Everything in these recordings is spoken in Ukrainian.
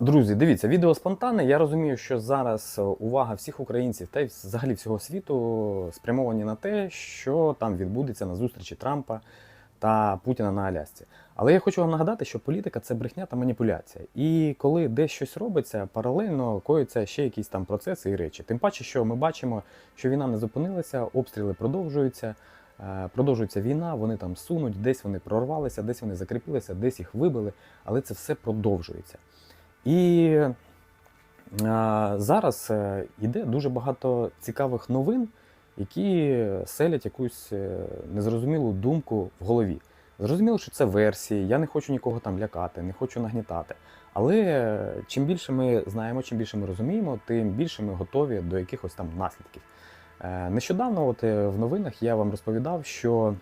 Друзі, дивіться, відео спонтанне. Я розумію, що зараз увага всіх українців та й взагалі всього світу спрямовані на те, що там відбудеться на зустрічі Трампа та Путіна на Алясці. Але я хочу вам нагадати, що політика це брехня та маніпуляція. І коли десь щось робиться, паралельно коються ще якісь там процеси і речі. Тим паче, що ми бачимо, що війна не зупинилася, обстріли продовжуються. е, Продовжується війна, вони там сунуть, десь вони прорвалися, десь вони закріпилися, десь їх вибили, але це все продовжується. І а, зараз е, йде дуже багато цікавих новин, які селять якусь е, незрозумілу думку в голові. Зрозуміло, що це версії, я не хочу нікого там лякати, не хочу нагнітати. Але е, чим більше ми знаємо, чим більше ми розуміємо, тим більше ми готові до якихось там наслідків. Е, Нещодавно, от е, в новинах, я вам розповідав, що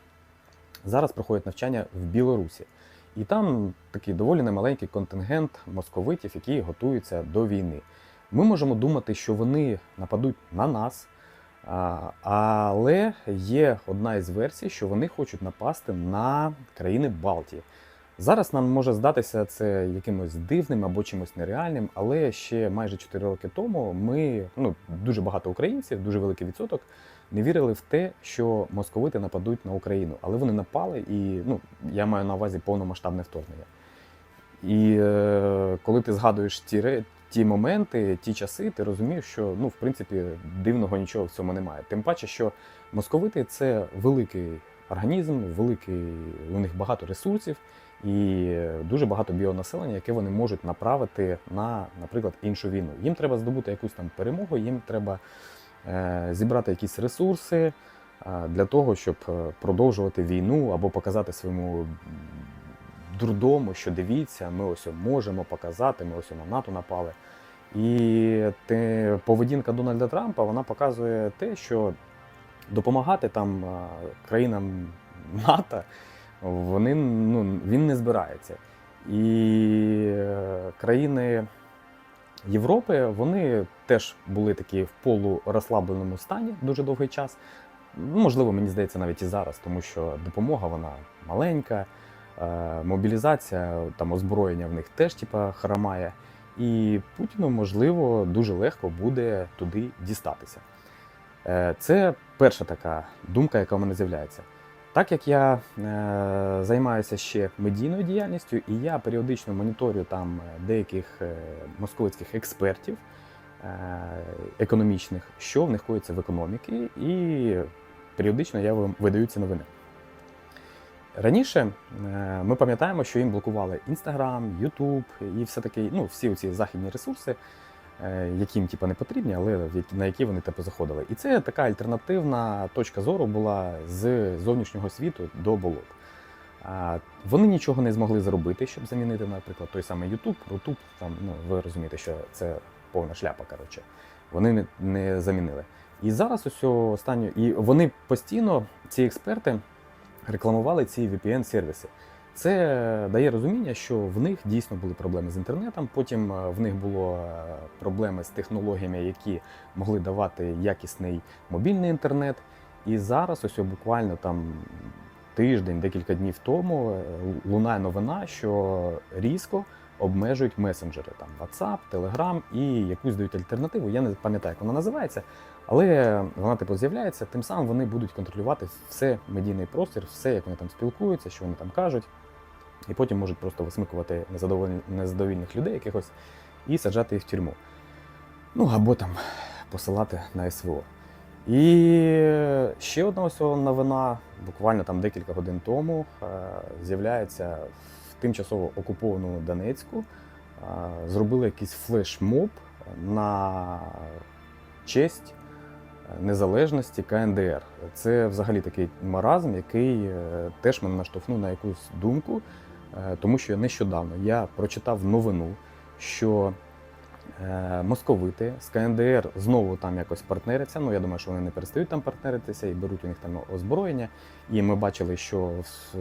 зараз проходять навчання в Білорусі. І там такий доволі немаленький контингент московитів, які готуються до війни. Ми можемо думати, що вони нападуть на нас, але є одна із версій, що вони хочуть напасти на країни Балтії. Зараз нам може здатися це якимось дивним або чимось нереальним, але ще майже 4 роки тому ми, ну дуже багато українців, дуже великий відсоток, не вірили в те, що московити нападуть на Україну. Але вони напали, і ну я маю на увазі повномасштабне вторгнення. І е, коли ти згадуєш ті, ті моменти, ті часи, ти розумієш, що ну, в принципі дивного нічого в цьому немає. Тим паче, що московити це великий організм, великий, у них багато ресурсів і дуже багато біонаселення, яке вони можуть направити на, наприклад, іншу війну. Їм треба здобути якусь там перемогу, їм треба зібрати якісь ресурси е, для того, щоб е, продовжувати війну або показати своєму дурдому, що дивіться, ми ось можемо показати, ми ось на НАТО напали. І те, поведінка Дональда Трампа вона показує те, що допомагати там е, країнам НАТО вони, ну, він не збирається. І е, країни Європи вони теж були такі в полурозслабленому стані дуже довгий час. Ну, Можливо, мені здається, навіть і зараз, тому що допомога вона маленька, е, мобілізація, там озброєння в них теж типа хромає. І Путіну, можливо, дуже легко буде туди дістатися. Е, Це перша така думка, яка в мене з'являється. Так як я е, займаюся ще медійною діяльністю, і я періодично моніторю там е, деяких е, московицьких експертів е, економічних, що в них коїться в економіці, і періодично я видаю ці новини. Раніше е, ми пам'ятаємо, що їм блокували Instagram, YouTube і все таке, ну, всі ці західні ресурси, е, які типу, не потрібні, але на які вони типу, заходили. І це така альтернативна точка зору була з зовнішнього світу до болот. Вони нічого не змогли зробити, щоб замінити, наприклад, той самий YouTube, Рутуб, там, ну, ви розумієте, що це повна шляпа, коротше. Вони не, замінили. І зараз ось останнє, і вони постійно, ці експерти, рекламували ці VPN-сервіси. Це дає розуміння, що в них дійсно були проблеми з інтернетом. Потім е, в них було е, проблеми з технологіями, які могли давати якісний мобільний інтернет. І зараз, ось буквально там тиждень, декілька днів тому, е, лунає новина, що різко обмежують месенджери там WhatsApp, Telegram і якусь дають альтернативу. Я не пам'ятаю, як вона називається, але вона типу з'являється. Тим самим вони будуть контролювати все медійний простір, все, як вони там спілкуються, що вони там кажуть, і потім можуть просто висмикувати незадовільних людей якихось і саджати їх в тюрму. Ну або там посилати на СВО. І ще одна ось новина, буквально там декілька годин тому, е, з'являється в тимчасово окупованому Донецьку. е, Зробили якийсь флешмоб на честь незалежності КНДР. Це взагалі такий маразм, який е, теж мене наштовхнув на якусь думку, е, тому що нещодавно я прочитав новину, що е, московити з КНДР знову там якось партнеряться. Ну я думаю, що вони не перестають там партнеритися і беруть у них там озброєння. І ми бачили, що в,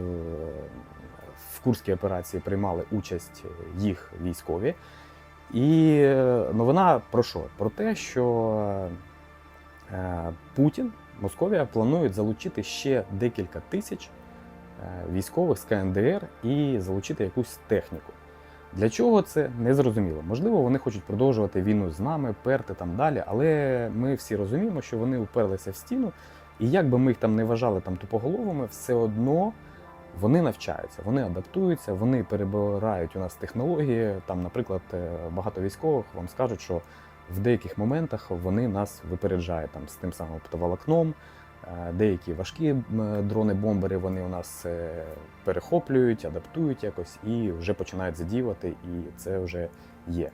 в Курській операції приймали участь їх військові. І е, новина про що? Про те, що е, Путін, Московія планують залучити ще декілька тисяч е, військових з КНДР і залучити якусь техніку. Для чого це не зрозуміло. Можливо, вони хочуть продовжувати війну з нами, перти там далі, але ми всі розуміємо, що вони уперлися в стіну, і як би ми їх там не вважали там тупоголовими, все одно вони навчаються, вони адаптуються, вони перебирають у нас технології. Там, наприклад, е, багато військових вам скажуть, що в деяких моментах вони нас випереджають там з тим самим оптоволокном. Деякі важкі дрони-бомбери вони у нас е, перехоплюють, адаптують якось і вже починають задіювати, і це вже є.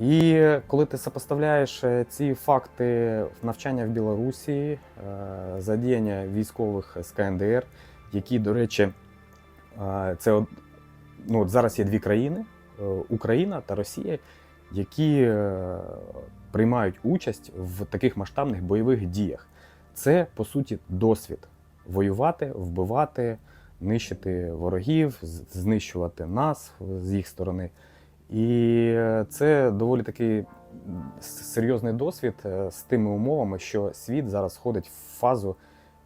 І коли ти сопоставляєш е, ці факти навчання в Білорусі, е, задіяння військових з КНДР, які, до речі, це ну, от зараз є дві країни Україна та Росія, які приймають участь в таких масштабних бойових діях. Це по суті досвід воювати, вбивати, нищити ворогів, знищувати нас з їх сторони. І е, це доволі такий серйозний досвід е, з тими умовами, що світ зараз входить в фазу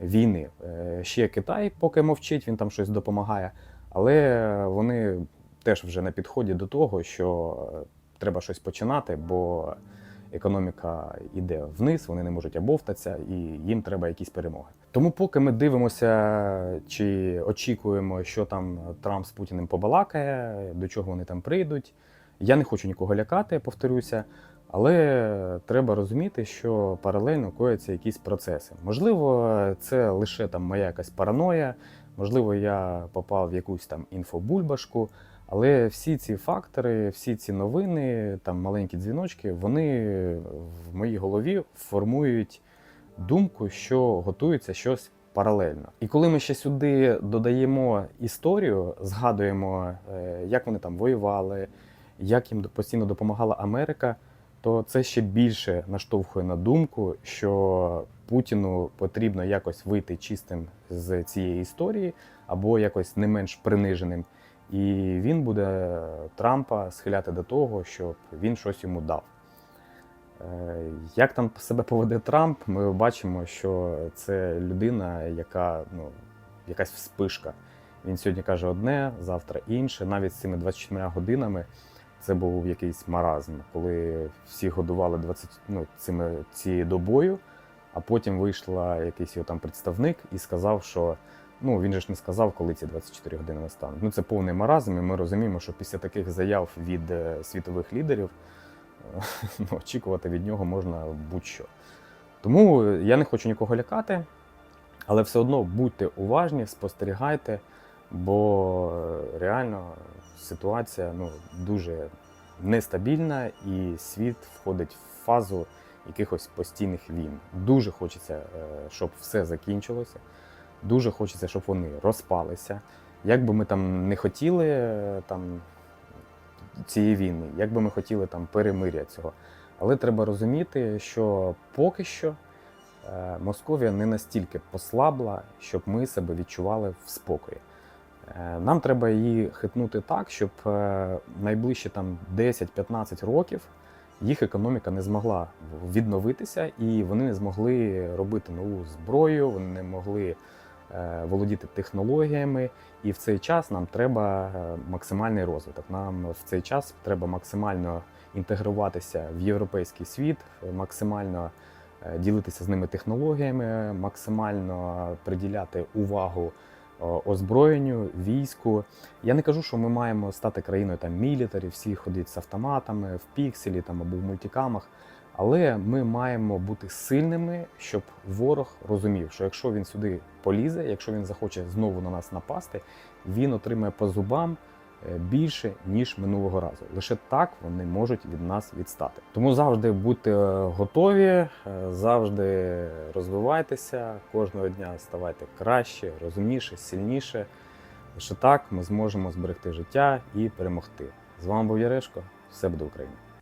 війни. Е, Ще Китай поки мовчить, він там щось допомагає, але вони теж вже на підході до того, що треба щось починати, бо економіка йде вниз, вони не можуть обовтатися, і їм треба якісь перемоги. Тому, поки ми дивимося чи очікуємо, що там Трамп з Путіним побалакає, до чого вони там прийдуть. Я не хочу нікого лякати, повторюся, але треба розуміти, що паралельно кояться якісь процеси. Можливо, це лише там моя якась параноя, можливо, я попав в якусь там інфобульбашку. Але всі ці фактори, всі ці новини, там маленькі дзвіночки, вони в моїй голові формують думку, що готується щось паралельно. І коли ми ще сюди додаємо історію, згадуємо, е, як вони там воювали, як їм постійно допомагала Америка, то це ще більше наштовхує на думку, що Путіну потрібно якось вийти чистим з цієї історії або якось не менш приниженим. І він буде Трампа схиляти до того, щоб він щось йому дав. Е, Як там себе поведе Трамп, ми бачимо, що це людина, яка ну, якась вспишка. Він сьогодні каже одне, завтра інше. Навіть з цими 24 годинами це був якийсь маразм, коли всі годували 20, ну, цими, цією добою, а потім вийшла якийсь його там представник і сказав, що ну він же ж не сказав, коли ці 24 години настануть. Ну це повний маразм, і ми розуміємо, що після таких заяв від е, світових лідерів е, ну, очікувати від нього можна будь-що. Тому я не хочу нікого лякати, але все одно будьте уважні, спостерігайте, бо е, реально ситуація ну, дуже нестабільна, і світ входить в фазу якихось постійних війн. Дуже хочеться, щоб все закінчилося. Дуже хочеться, щоб вони розпалися. Як би ми там не хотіли е, там, цієї війни, як би ми хотіли там перемиря цього. Але треба розуміти, що поки що е, Московія не настільки послабла, щоб ми себе відчували в спокої. Е, Нам треба її хитнути так, щоб найближчі там 10-15 років їх економіка не змогла відновитися, і вони не змогли робити нову зброю, вони не могли володіти технологіями. І в цей час нам треба е, максимальний розвиток. Нам в цей час треба максимально інтегруватися в європейський світ, е, максимально е, ділитися з ними технологіями, максимально приділяти увагу озброєнню, війську. Я не кажу, що ми маємо стати країною там мілітарі, всі ходять з автоматами в пікселі там або в мультикамах. Але ми маємо бути сильними, щоб ворог розумів, що якщо він сюди полізе, якщо він захоче знову на нас напасти, він отримає по зубам е, більше ніж минулого разу. Лише так вони можуть від нас відстати. Тому завжди будьте е, готові, е, завжди розвивайтеся, кожного дня ставайте краще, розумніше, сильніше. Лише так ми зможемо зберегти життя і перемогти. З вами був Ярешко. Все буде Україна!